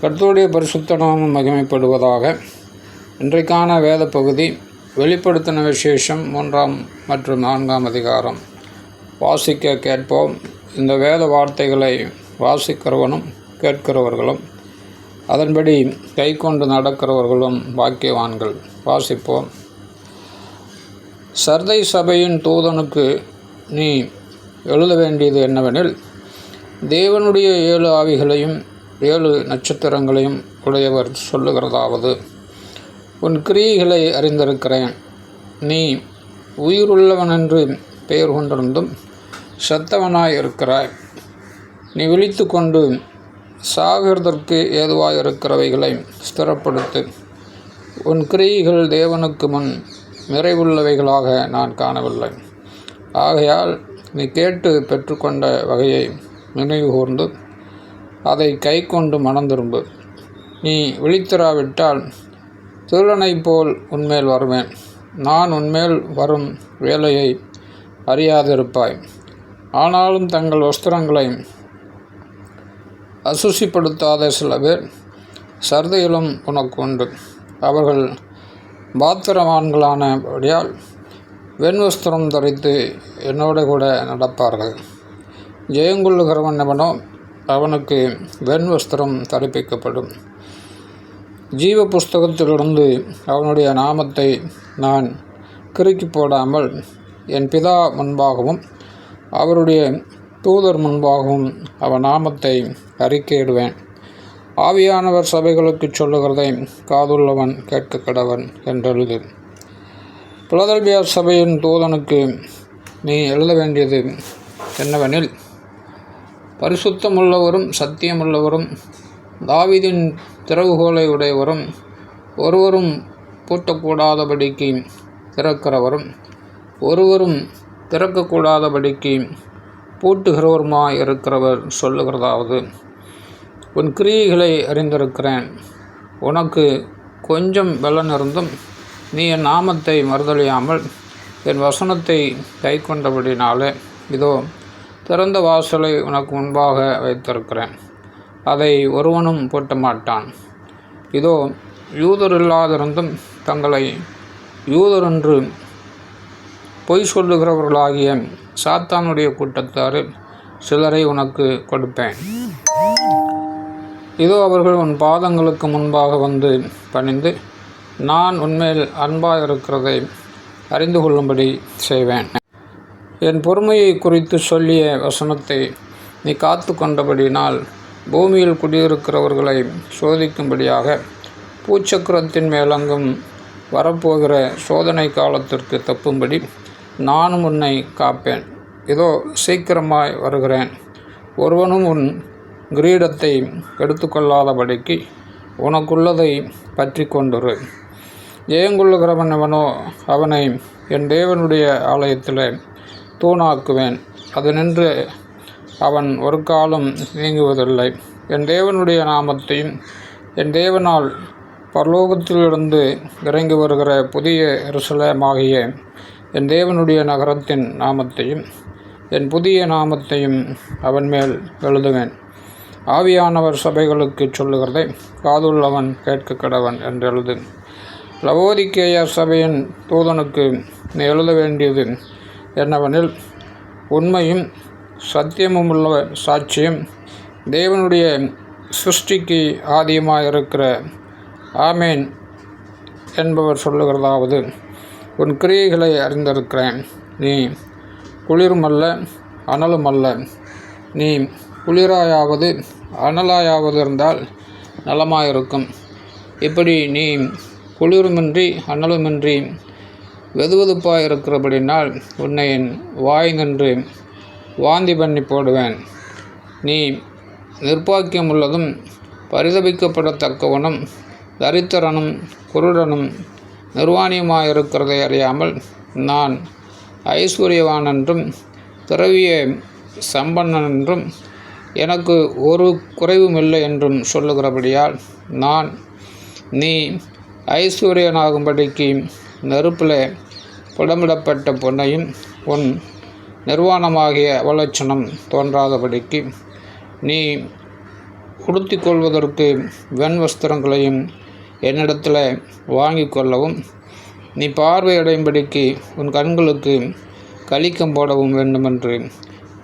கர்த்தருடைய பரிசுத்த நாமம் மகிமைப்படுவதாக இன்றைக்கான வேத பகுதி வெளிப்படுத்தின விசேஷம் மூன்றாம் மற்றும் நான்காம் அதிகாரம். வாசிக்க கேட்போம். இந்த வேத வார்த்தைகளை வாசிக்கிறவனும் கேட்கிறவர்களும் அதன்படி கை கொண்டு நடக்கிறவர்களும் பாக்கியவான்கள். வாசிப்போம். சர்தை சபையின் தூதனுக்கு நீ எழுத வேண்டியது என்னவெனில் தேவனுடைய ஏழு ஆவிகளையும் ஏழு நட்சத்திரங்களையும் உடையவர் சொல்லுகிறதாவது உன் கிரியைகளை அறிந்திருக்கிறேன். நீ உயிருள்ளவன் என்று பெயர் கொண்டிருந்தும் செத்தவனாய் இருக்கிறாய். நீ விழித்து கொண்டு சாகிறதற்கு ஏதுவாக இருக்கிறவைகளை ஸ்திரப்படுத்து. உன் கிரியைகள் தேவனுக்கு முன் நிறைவுள்ளவைகளாக நான் காணவில்லை. ஆகையால் நீ கேட்டு பெற்றுக்கொண்ட வகையை நினைவு கூர்ந்து அதை கை கொண்டு மணந்திரும்பு நீ விழித்திராவிட்டால் திருடனைப் போல் உன்மேல் வருவேன். நான் உன்மேல் வரும் வேலையை அறியாதிருப்பாய். ஆனாலும் தங்கள் வஸ்திரங்களை அசுசிப்படுத்தாத சில பேர் சர்தையிலும் உனக்கு உண்டு. அவர்கள் பாத்திரவான்களானபடியால் வெண்வஸ்திரம் தரித்து என்னோட கூட நடப்பார்கள். ஜெயங்கொள்ளுகிறவன் எவனோ அவனுக்கு வெண்வஸ்திரம் தரிப்பிக்கப்படும். ஜீவ புஸ்தகத்திலிருந்து அவனுடைய நாமத்தை நான் கிறுக்கி போடாமல் என் பிதா முன்பாகவும் அவருடைய தூதர் முன்பாகவும் அவன் நாமத்தை அறிக்கையிடுவேன். ஆவியானவர் சபைகளுக்கு சொல்லுகிறதை காதுள்ளவன் கேட்க கடவன் என்றெழுது. பிளதல்பியா சபையின் தூதனுக்கு நீ எழுத வேண்டியது என்னவெனில் பரிசுத்தமுள்ளவரும் சத்தியமுள்ளவரும் தாவிதின் திறவுகோலை உடையவரும் ஒருவரும் பூட்டக்கூடாதபடிக்கு திறக்கிறவரும் ஒருவரும் திறக்கக்கூடாதபடிக்கு பூட்டுகிறவருமாய் இருக்கிறவர் சொல்லுகிறதாவது உன் கிரியைகளை அறிந்திருக்கிறேன். உனக்கு கொஞ்சம் வெள்ளன் இருந்தும் நீ என் நாமத்தை மறுதலியாமல் என் வசனத்தை கை கொண்டபடினாலே இதோ திறந்த வாசலை உனக்கு முன்பாக வைத்திருக்கிறேன். அதை ஒருவனும் பூட்ட மாட்டான் இதோ யூதர் இல்லாதிருந்தும் தங்களை யூதர் என்று பொய் சொல்லுகிறவர்களாகிய சாத்தானுடைய கூட்டத்தாரில் சிலரை உனக்கு கொடுப்பேன். இதோ அவர்கள் உன் பாதங்களுக்கு முன்பாக வந்து பணிந்து நான் உன்மேல் அன்பாக இருக்கிறதை அறிந்து கொள்ளும்படி செய்வேன். என் பொறுமையை குறித்து சொல்லிய வசனத்தை நீ காத்து கொண்டபடினால் பூமியில் குடியிருக்கிறவர்களை சோதிக்கும்படியாக பூச்சக்கரத்தின் மேலங்கும் வரப்போகிற சோதனை காலத்திற்கு தப்பும்படி நானும் உன்னை காப்பேன். இதோ சீக்கிரமாய் வருகிறேன். ஒருவனும் உன் கிரீடத்தை எடுத்துக்கொள்ளாதபடிக்கு உனக்குள்ளதை பற்றி கொண்டுரு. ஜெயங்கொள்ளுகிறவன் எவனோ அவனை என் தேவனுடைய ஆலயத்தில் தூணாக்குவேன். அது நின்று அவன் ஒரு காலம் நீங்குவதில்லை. என் தேவனுடைய நாமத்தையும் என் தேவனால் பரலோகத்திலிருந்து இறங்கி வருகிற புதிய ருசலமாகிய என் தேவனுடைய நகரத்தின் நாமத்தையும் என் புதிய நாமத்தையும் அவன் மேல் எழுதுவேன். ஆவியானவர் சபைகளுக்கு சொல்லுகிறதை காதுள்ளவன் கேட்க கடவன் என்று எழுது. லவோதிக்கேயர் சபையின் தூதனுக்கு நீ எழுத வேண்டியது என்னவெனில் உண்மையும் சத்தியமும் உள்ள சாட்சியம் தேவனுடைய சிருஷ்டிக்கு ஆதியமாக இருக்கிற ஆமேன் என்பவர் சொல்லுகிறதாவது உன் கிரியைகளை அறிந்திருக்கிறேன். நீ குளிரும் அல்ல அனலும் அல்ல நீ குளிராயாவது அனலாயாவது இருந்தால் நலமாயிருக்கும். இப்படி நீ குளிருமின்றி அனலுமின்றி வெதுவெதுப்பாக இருக்கிறபடினால் உன்னை என் வாய் நின்று வாந்தி பண்ணி போடுவேன். நீ நிர்பாக்கியமுள்ளதும் பரிதபிக்கப்படத்தக்கவனும் தரித்திரனும் குருடனும் நிர்வாணியுமாயிருக்கிறதை அறியாமல் நான் ஐஸ்வர்யவான் என்றும் திரவிய சம்பன்னன் என்றும் எனக்கு ஒரு குறைவும் இல்லை என்றும் சொல்லுகிறபடியால் நான் நீ ஐஸ்வர்யனாகும்படிக்கு நெருப்பில் புடமிடப்பட்ட பொன்னையும் உன் நிர்வாணமாகிய அவலட்சணம் தோன்றாதபடிக்கு நீ உடுத்தி கொள்வதற்கு வெண் வஸ்திரங்களையும் என்னிடத்தில் வாங்கி கொள்ளவும் நீ பார்வையடையும்படிக்கு உன் கண்களுக்கு கலிக்கம் போடவும் வேண்டுமென்று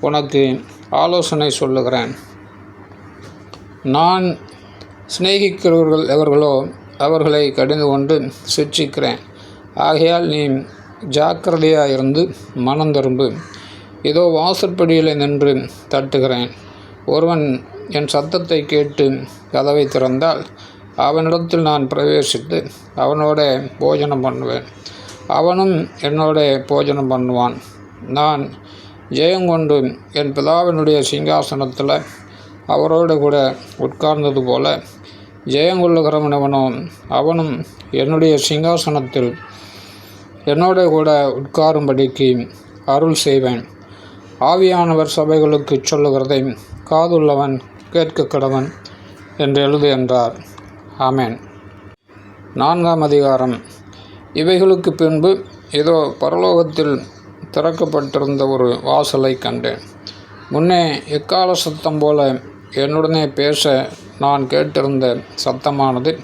உனக்கு ஆலோசனை சொல்லுகிறேன். நான் சிநேகிக்கிறவர்கள் எவர்களோ அவர்களை கடிந்து கொண்டு சிக்ஷிக்கிறேன் ஆகையால் நீ ஜாக்கிரதையாக இருந்து மனம் திரும்பு. இதோ வாசற்படியில் நின்று தட்டுகிறேன். ஒருவன் என் சத்தத்தை கேட்டு கதவை திறந்தால் அவனிடத்தில் நான் பிரவேசித்து அவனோட போஜனம் பண்ணுவேன். அவனும் என்னோட போஜனம் பண்ணுவான். நான் ஜெயங்கொண்டு என் பிதாவினுடைய சிங்காசனத்தில் அவரோடு கூட உட்கார்ந்தது போல ஜெயங்கொள்ளுகிறவனவனும் அவனும் என்னுடைய சிங்காசனத்தில் என்னோட கூட உட்காரும்படிக்கு அருள் செய்வேன். ஆவியானவர் சபைகளுக்கு சொல்லுகிறதை காதுள்ளவன் கேட்க கடவன் என்று எழுது என்றார். ஆமேன். நான்காம் அதிகாரம். இவைகளுக்கு பின்பு ஏதோ பரலோகத்தில் திறக்கப்பட்டிருந்த ஒரு வாசலை கண்டேன். முன்னே எக்கால சத்தம் போல என்னுடனே பேச நான் கேட்டிருந்த சத்தமானது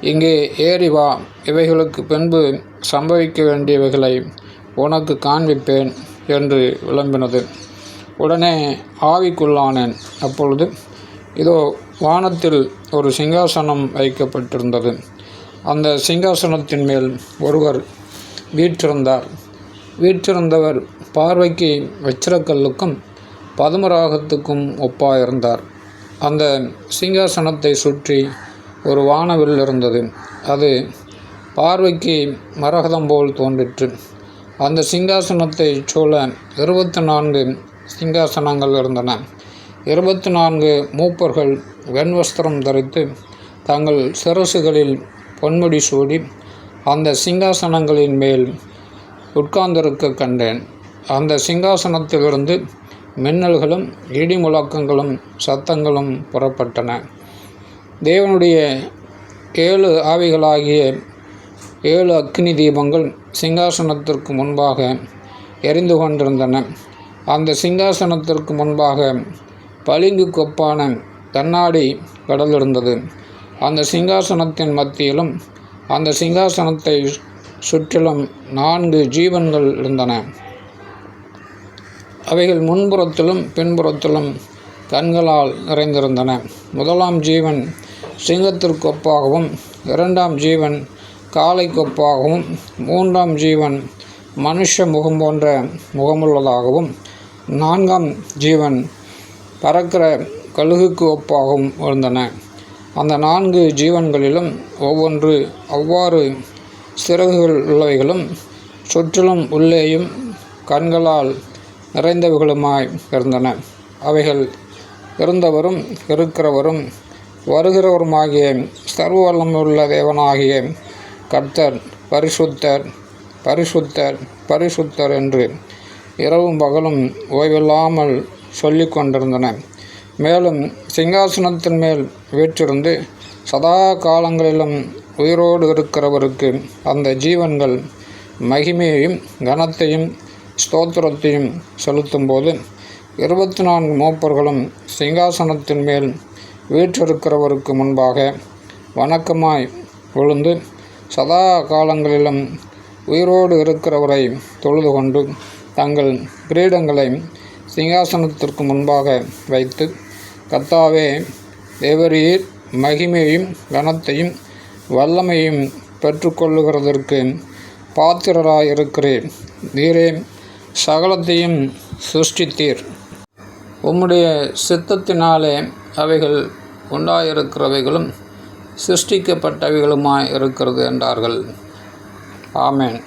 இங்கே ஏறி வா இவைகளுக்கு பின்பு சம்பவிக்க வேண்டியவைகளை உனக்கு காண்பிப்பேன் என்று விளம்பினது. உடனே ஆவிக்குள்ளானேன். அப்பொழுது இதோ வானத்தில் ஒரு சிங்காசனம் வைக்கப்பட்டிருந்தது. அந்த சிங்காசனத்தின் மேல் ஒருவர் வீற்றிருந்தார். வீற்றிருந்தவர் பார்வைக்கு வச்சிரக்கல்லுக்கும் பதுமராகத்துக்கும் ஒப்பாயிருந்தார். அந்த சிங்காசனத்தை சுற்றி ஒரு வானவில் இருந்தது. அது பார்வைக்கு மரகதம் போல் தோன்றிற்று. அந்த சிங்காசனத்தை சூழ இருபத்தி நான்கு சிங்காசனங்கள் இருந்தன. இருபத்தி நான்கு மூப்பர்கள் வெண்வஸ்திரம் தரித்து தங்கள் சிரசுகளில் பொன்முடி சூடி அந்த சிங்காசனங்களின் மேல் உட்கார்ந்திருக்க கண்டேன். அந்த சிங்காசனத்திலிருந்து மின்னல்களும் இடி முழக்கங்களும் சத்தங்களும் புறப்பட்டன. தேவனுடைய ஏழு ஆவிகளாகிய ஏழு அக்னி தீபங்கள் சிங்காசனத்திற்கு முன்பாக எரிந்து கொண்டிருந்தன. அந்த சிங்காசனத்திற்கு முன்பாக பளிங்கு கொப்பான கண்ணாடி கடல் இருந்தது அந்த சிங்காசனத்தின் மத்தியிலும் அந்த சிங்காசனத்தை சுற்றிலும் நான்கு ஜீவன்கள் இருந்தன. அவைகள் முன்புறத்திலும் பின்புறத்திலும் கண்களால் நிறைந்திருந்தன. முதலாம் ஜீவன் சிங்கத்திற்கொப்பாகவும் இரண்டாம் ஜீவன் காலைக்கொப்பாகவும் மூன்றாம் ஜீவன் மனுஷ முகம் போன்ற முகமுள்ளதாகவும் நான்காம் ஜீவன் பறக்கிற கழுகுக்கு ஒப்பாகவும் இருந்தன. அந்த நான்கு ஜீவன்களிலும் ஒவ்வொன்று அவ்வாறு சிறகுகள் உள்ளவைகளும் சுற்றிலும் உள்ளேயும் கண்களால் நிறைந்தவைகளுமாய் இருந்தன. அவைகள் இருந்தவரும் இருக்கிறவரும் வருகிறவருமாகிய சர்வ வல்லமுள்ள தேவனாகிய கர்த்தர் பரிசுத்தர் பரிசுத்தர் பரிசுத்தர் என்று இரவும் பகலும் ஓய்வில்லாமல் சொல்லி கொண்டிருந்தன. மேலும் சிங்காசனத்தின் மேல் வீற்றிருந்து சதா காலங்களிலும் உயிரோடு இருக்கிறவருக்கு அந்த ஜீவன்கள் மகிமையையும் கனத்தையும் ஸ்தோத்திரத்தையும் செலுத்தும்போது இருபத்தி நான்கு மூப்பர்களும் சிங்காசனத்தின் மேல் வீற்றிருக்கிறவருக்கு முன்பாக வணக்கமாய் விழுந்து சதா காலங்களிலும் உயிரோடு இருக்கிறவரை தொழுது கொண்டு தங்கள் கிரீடங்களை சிங்காசனத்திற்கு முன்பாக வைத்து கத்தாவே தேவரீர் மகிமையும் கனத்தையும் வல்லமையும் பெற்றுக்கொள்ளுகிறதற்கு பாத்திரராயிருக்கிறேன் நீரே சகலத்தையும் சிருஷ்டித்தீர். உம்முடைய சித்தத்தினாலே அவைகள் உண்டாயிருக்கிறவைகளும் சிருஷ்டிக்கப்பட்டவைகளுமாய் இருக்கிறது என்றார்கள். ஆமேன்.